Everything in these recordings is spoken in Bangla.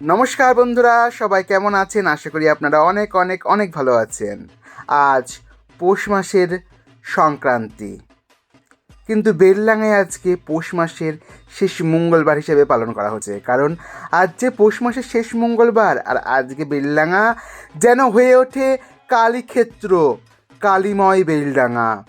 নমস্কার বন্ধুরা, সবাই কেমন আছেন? আশা করি আপনারা অনেক অনেক অনেক ভালো আছেন। আজ পৌষ মাসের সংক্রান্তি। কিন্তু বেললাঙায় আজকে পৌষ মাসের শেষ মঙ্গলবার হিসেবে পালন করা হচ্ছে। কারণ আজ যে পৌষ মাসের শেষ মঙ্গলবার, আর আজকে বেললাঙা যেন হয়ে ওঠে কালীক্ষেত্র, কালীময় বেলডাঙা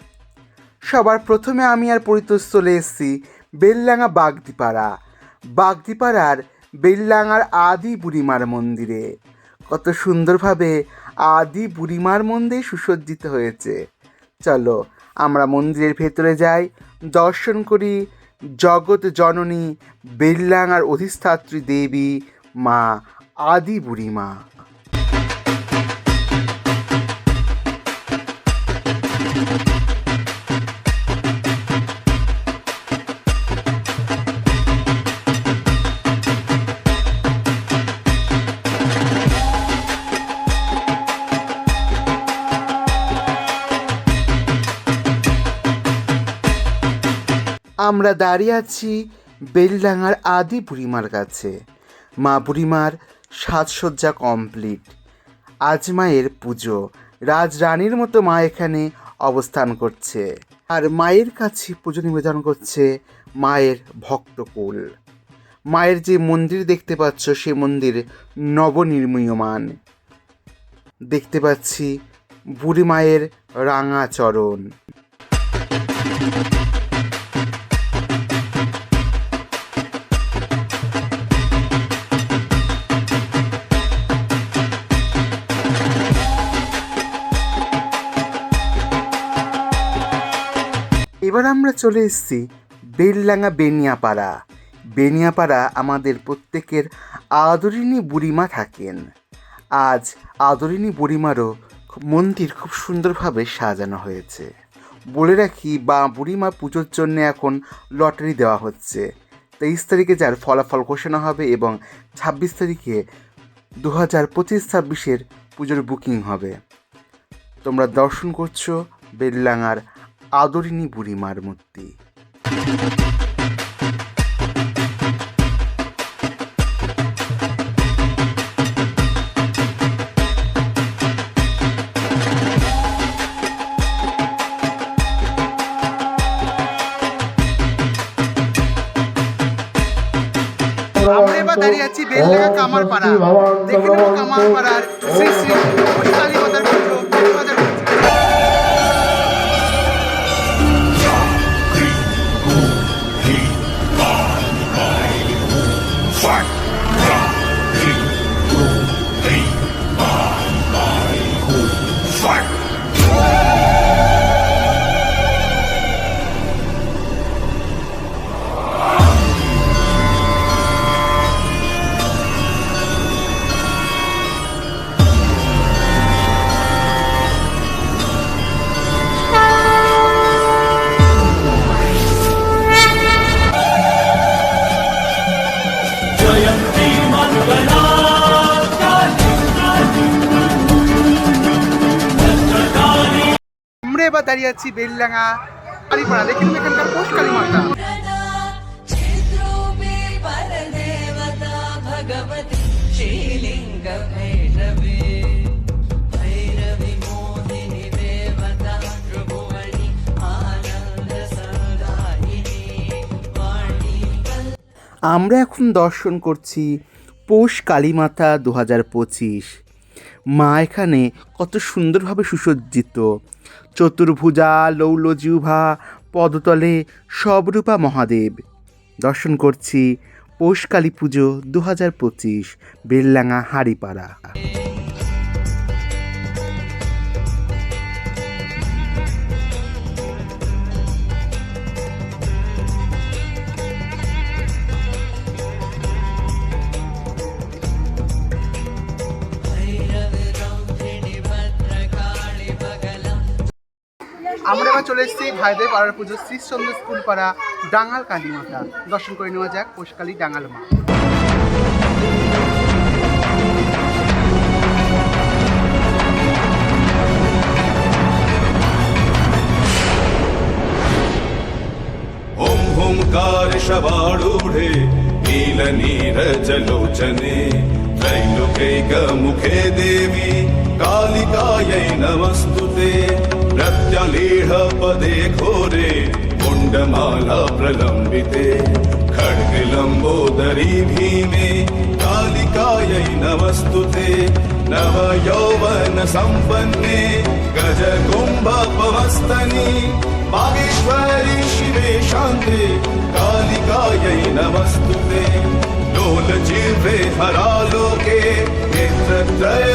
সবার প্রথমে আমি আর পরিতোষ চলে এসেছি বেললাঙা বাগদিপাড়া। বাগদিপাড়ার বেললাঙার আদি বুড়িমার মন্দিরে। কত সুন্দরভাবে আদি বুড়িমার মন্দির সুসজ্জিত হয়েছে। চলো, আমরা মন্দিরের ভেতরে যাই, দর্শন করি জগৎ জননী বেল্লাঙার অধিষ্ঠাত্রী দেবী মা আদি বুড়িমা। আমরা দাঁড়িয়ে আছি বেলডাঙার আদি বুড়িমার কাছে। মা বুড়িমার সাজসজ্জা কমপ্লিট আজ মায়ের পুজো। রাজরানীর মতো মা এখানে অবস্থান করছে। আর মায়ের কাছে পুজো নিবেদন করছে মায়ের ভক্তকুল। মায়ের যে মন্দির দেখতে পাচ্ছ, সে মন্দির নবনির্মীয়মান। দেখতে পাচ্ছি বুড়ি মায়ের রাঙা চরণ। এবার আমরা চলে এসেছি বেললাঙা বেনিয়াপাড়া। বেনিয়াপাড়া আমাদের প্রত্যেকের আদরিনী বুড়িমা থাকেন। আজ আদরিনী বুড়িমারও মন্দির খুব সুন্দরভাবে সাজানো হয়েছে। বলে রাখি, বা বুড়িমা পুজোর জন্য এখন লটারি দেওয়া হচ্ছে। তেইশ তারিখে যার ফলাফল ঘোষণা হবে এবং ছাব্বিশ তারিখে দু হাজার পঁচিশ ছাব্বিশের পুজোর বুকিং হবে। তোমরা দর্শন করছ বেললাঙার আদরিনী বুড়িমার মূর্তি। আমরা এবার দাঁড়িয়ে আছি বেলডাঙ্গা কামারপাড়া। দেখে নেব কামারপাড়ার শ্রী শ্রী দাঁড়িয়ে আছি বেলডাঙ্গা, কালীপাড়া। দেখে নেব এখানকার পোষকালী মাতা আমরা এখন দর্শন করছি পৌষ কালীমাতা দু হাজার পঁচিশ। মা এখানে কত সুন্দরভাবে সুসজ্জিত। চতুর্ভুজা লৌলজিউভা পদতলে সবরূপা মহাদেব। দর্শন করছি পৌষকালী পুজো দু হাজার পঁচিশ বেল্লাঙা হাড়িপাড়া। চলে এসেছি ভাইদের পাড়ার পুজো শ্রীচন্দ্র স্কুল পাড়া ডাঙ্গাল কালী মাতা দর্শন করে নেওয়া যাক পৌষকালী ডাঙ্গাল মা ॐ हुङ्कार शवाडूढे नील नीलनीरजलोचने त्रैलोकैकमुखे देवी कालिकायै नमस्तु ते प्रत्यलीढपदे घोरे कुण्डमाला प्रलम्बिते खड्गलम्बोदरी भीमे कालिकायै नमस्तु ते नवयौवन सम्पन्ने गजकुम्भपमस्तनि बागेश्वरी शिवे शान्ते कालिकायै नमस्तु ते लोलजिह्वे हरालोके नेत्रत्रय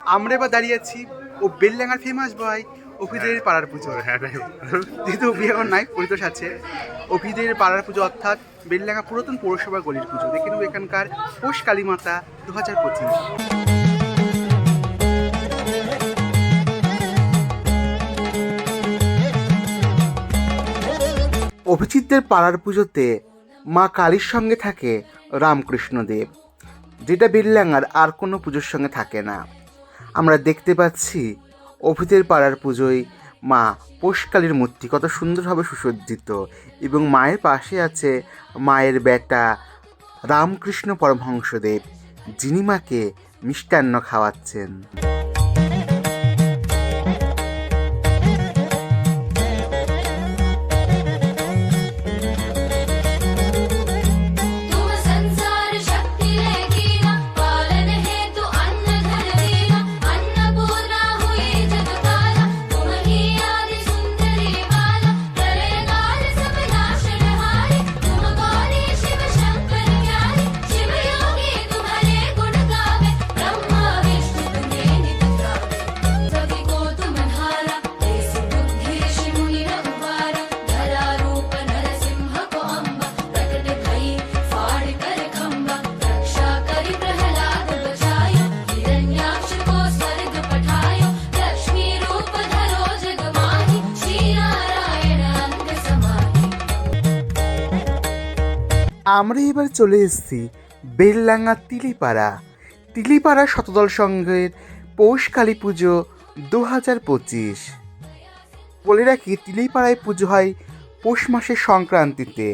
আমরা এবার দাঁড়িয়ে আছি ও বেলডাঙ্গার ফেমাস বয় অভিদের পাড়ার পুজো। যেহেতু অভি এখন নাই পরিতোষ আছে অভিদের পাড়ার পুজো অর্থাৎ বেলডাঙ্গা পুরাতন পৌরসভা গলির পুজো। দেখে নেব এখানকার পোষ কালীমাতা দু হাজার পঁচিশ। অভিজিৎদের পাড়ার পুজোতে মা কালীর সঙ্গে থাকে রামকৃষ্ণদেব। যেটা বিল্লাঙ্গার আর কোনো পুজোর সঙ্গে থাকে না। আমরা দেখতে পাচ্ছি অভিদের পাড়ার পুজোয় মা পোষকালীর মূর্তি কত সুন্দরভাবে সুসজ্জিত এবং মায়ের পাশে আছে মায়ের বেটা রামকৃষ্ণ পরমহংসদেব, যিনি মাকে মিষ্টান্ন খাওয়াচ্ছেন। আমরা এবার চলে এসেছি বেললাঙ্গা তিলিপাড়া। তিলিপাড়া শতদল সংঘের পৌষ কালী পুজো দু হাজার পঁচিশ। বলে রাখি, তিলিপাড়ায় পুজো হয় পৌষ মাসের সংক্রান্তিতে।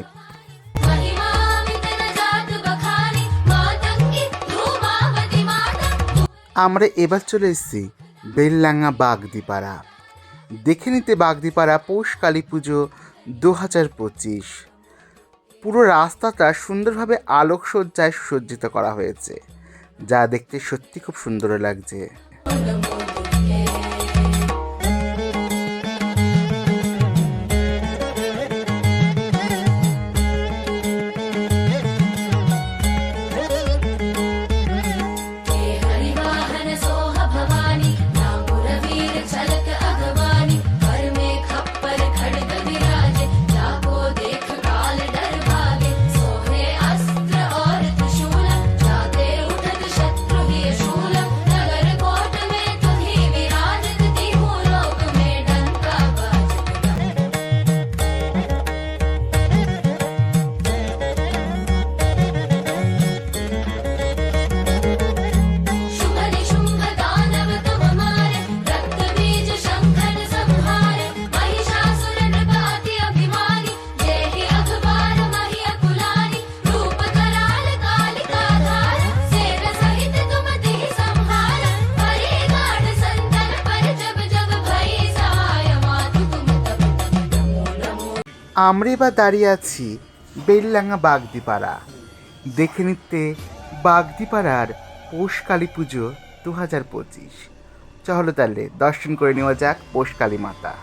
আমরা এবার চলে এসেছি বেললাঙ্গা বাগদিপাড়া। দেখে নিতে বাগদিপাড়া পৌষ কালী পুজো দু হাজার পঁচিশ। পুরো রাস্তাটা সুন্দরভাবে আলোকসজ্জায় সুসজ্জিত করা হয়েছে যা দেখতে সত্যি খুব সুন্দর লাগছে। আমরা বা দাঁড়িয়ে আছি বেললাঙ্গা বাগদিপাড়া। দেখে নিতে বাগদিপাড়ার পৌষ কালী পুজো দু হাজার পঁচিশ। চলো তাহলে দর্শন করে নেওয়া যাক পৌষ কালী মাতা।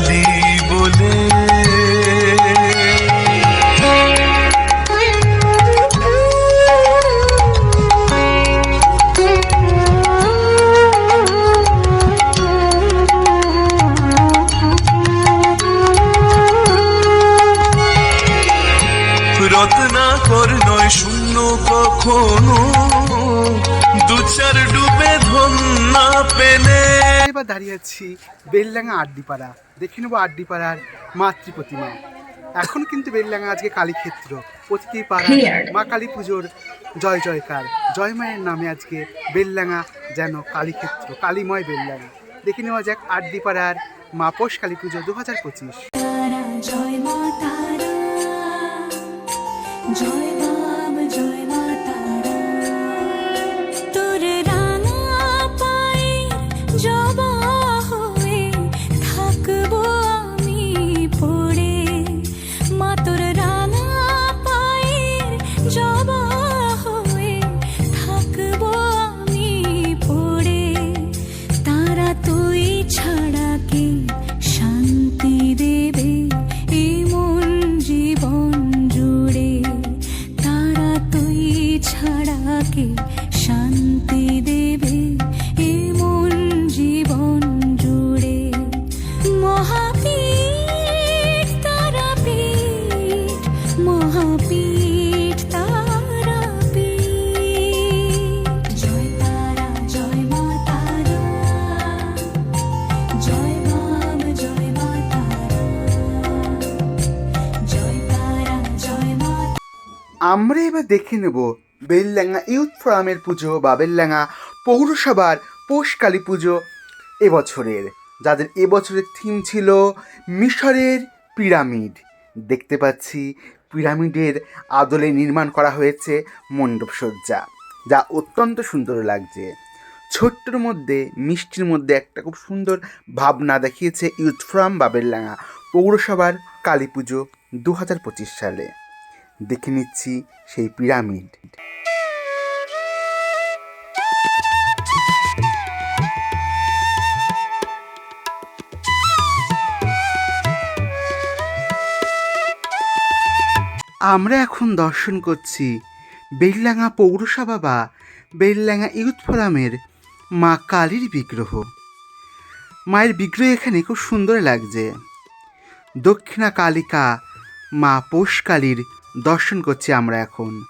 কালী বলে রত্নাকর নয় শূন্য কখনো, দু চার ডুবে ধন না পেলে। এবার দাঁড়িয়ে আছি বেলডাঙ্গা আড্ডিপাড়া। দেখে নেব আড্ডিপাড়ার মাতৃ প্রতিমা। এখন কিন্তু বেলডাঙ্গা আজকে কালীক্ষেত্র প্রতিটি পাড়ায় মা কালী পুজোর জয় জয়কার। জয় মায়ের নামে আজকে বেলডাঙ্গা যেন কালীক্ষেত্র কালীময় বেলডাঙ্গা দেখে নেওয়া যাক আড্ডিপাড়ার মা পোষ কালী পুজো দু হাজার পঁচিশ তারা জয় শান্তি দেবে জীবন জুড়ে। মহাপীঠ তারাপীঠ মহাপীঠ তারাপীঠ। জয় তারা, জয় মা তারা। জয় বাম জয় মা তারা। আমরা এবার দেখে নেব বেলডাঙ্গা ইউথ ফোরামের পুজো বা বেলডাঙ্গা পৌরসভার পৌষ কালী পুজো এবছরের। যাদের এবছরের থিম ছিল মিশরের পিরামিড। দেখতে পাচ্ছি পিরামিডের আদলে নির্মাণ করা হয়েছে মণ্ডপসজ্জা যা অত্যন্ত সুন্দর লাগছে। ছোট্টর মধ্যে, মিষ্টির মধ্যে একটা খুব সুন্দর ভাবনা দেখিয়েছে ইউথ ফোরাম বা বেলডাঙ্গা পৌরসভার কালী পুজো দু হাজার পঁচিশ সালে। দেখে নিচ্ছি সেই পিরামিড। আমরা এখন দর্শন করছি বেলডাঙ্গা পৌরসভা বা বেলডাঙ্গা ইউথ ফোরামের মা কালীর বিগ্রহ। মায়ের বিগ্রহ এখানে খুব সুন্দর লাগছে। দক্ষিণা কালিকা মা পোষ কালীর দর্শন করছি আমরা এখন।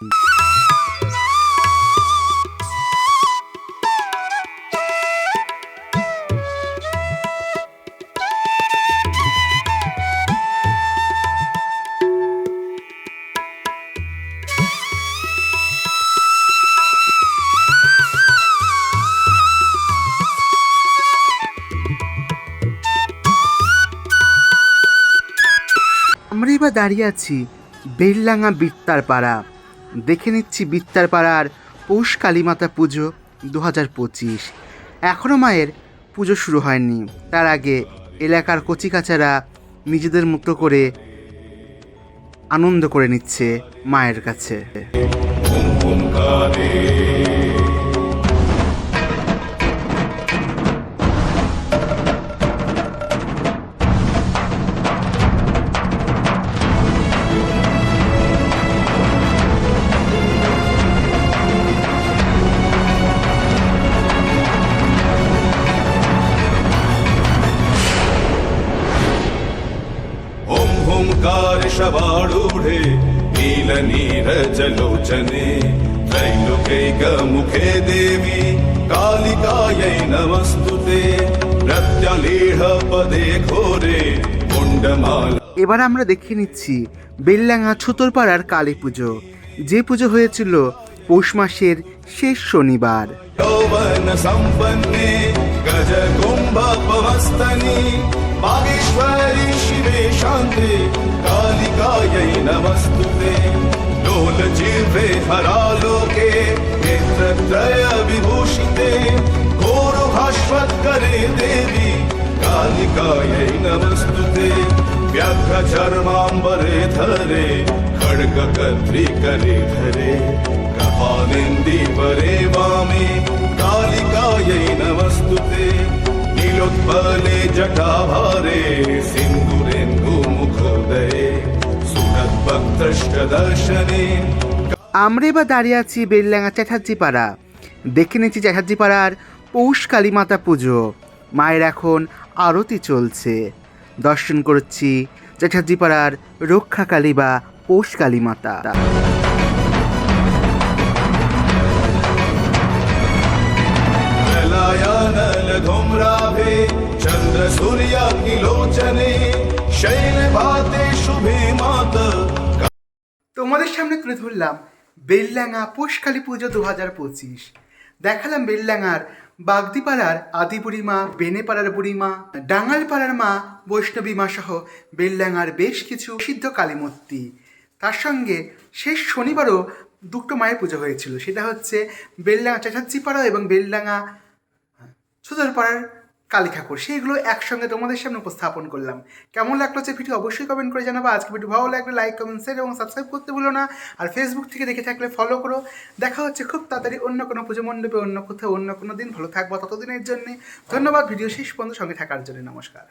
আমরা দাঁড়িয়ে আছি বেললাঙা বিত্তার পাড়া। দেখে নিচ্ছি বিত্তার পাড়ার পৌষ কালীমাতা পুজো দু হাজার পঁচিশ। এখনও মায়ের পুজো শুরু হয়নি। তার আগে এলাকার কচিকাচারা নিজেদের মতো করে আনন্দ করে নিচ্ছে মায়ের কাছে। মুখে দেবী ముఖే దేవి కాళికాయై నమస్తుతే ప్రత్యలీఢ এবার আমরা দেখে নিচ্ছি বেল্লাঙ্গা ছুতরপাড়ার কালী পুজো। যে পুজো হয়েছিল পৌষ মাসের শেষ শনিবার। কালিকায় भूषिते गोरुकरे देवि कालिकायै न वस्तुते व्यचर्माम्बरे धरे खड्गक्रि करे धरे कपा परे वामे कालिकायै न वस्तुते किलोत्पले जटाभरे सिन्दुरे আমরা এবার দাঁড়িয়ে আছি বেললাঙ্গা চ্যাটার্জি পাড়া দেখে নিচ্ছি চ্যাটার্জি পাড়ার পৌষ কালী মাতা পুজো। মায়ের এখন আরতি চলছে। দর্শন করছি চ্যাটার্জি পাড়ার রক্ষাকালী বা পৌষ কালী মাতা চন্দ্র সূর্যাগ্নি লোচনে শৈল ভাতে সামনে তুলে ধরলাম বেলডাঙ্গা পৌষকালী পুজো দু হাজার পঁচিশ। দেখালাম বেলডাঙ্গার বাগদিপাড়ার আদি বুড়িমা, বেনেপাড়ার বুড়িমা, ডাঙ্গালপাড়ার মা বৈষ্ণবী মা সহ বেলডাঙ্গার বেশ কিছু সিদ্ধ কালীমূর্তি। তার সঙ্গে শেষ শনিবারও দুটো মায়ের পুজো হয়েছিল। সেটা হচ্ছে বেলডাঙ্গা চাচাচ্চিপাড়া এবং বেলডাঙ্গা সুদরপাড়ার কালী ঠাকুর সেইগুলো একসঙ্গে তোমাদের সামনে উপস্থাপন করলাম। কেমন লাগল যে ভিডিও অবশ্যই কমেন্ট করে জানাব। আজকে ভিডিও ভালো লাগলে লাইক কমেন্ট শেয়ার এবং সাবস্ক্রাইব করতে ভুলো না। আর ফেসবুক থেকে দেখে থাকলে ফলো করো। দেখা হচ্ছে খুব তাড়াতাড়ি অন্য কোনো পুজো মণ্ডপে, অন্য কোথাও, অন্য কোনো দিন। ভালো থাকব ততদিনের জন্য। ধন্যবাদ। ভিডিও শেষ পর্যন্ত সঙ্গে থাকার জন্য নমস্কার।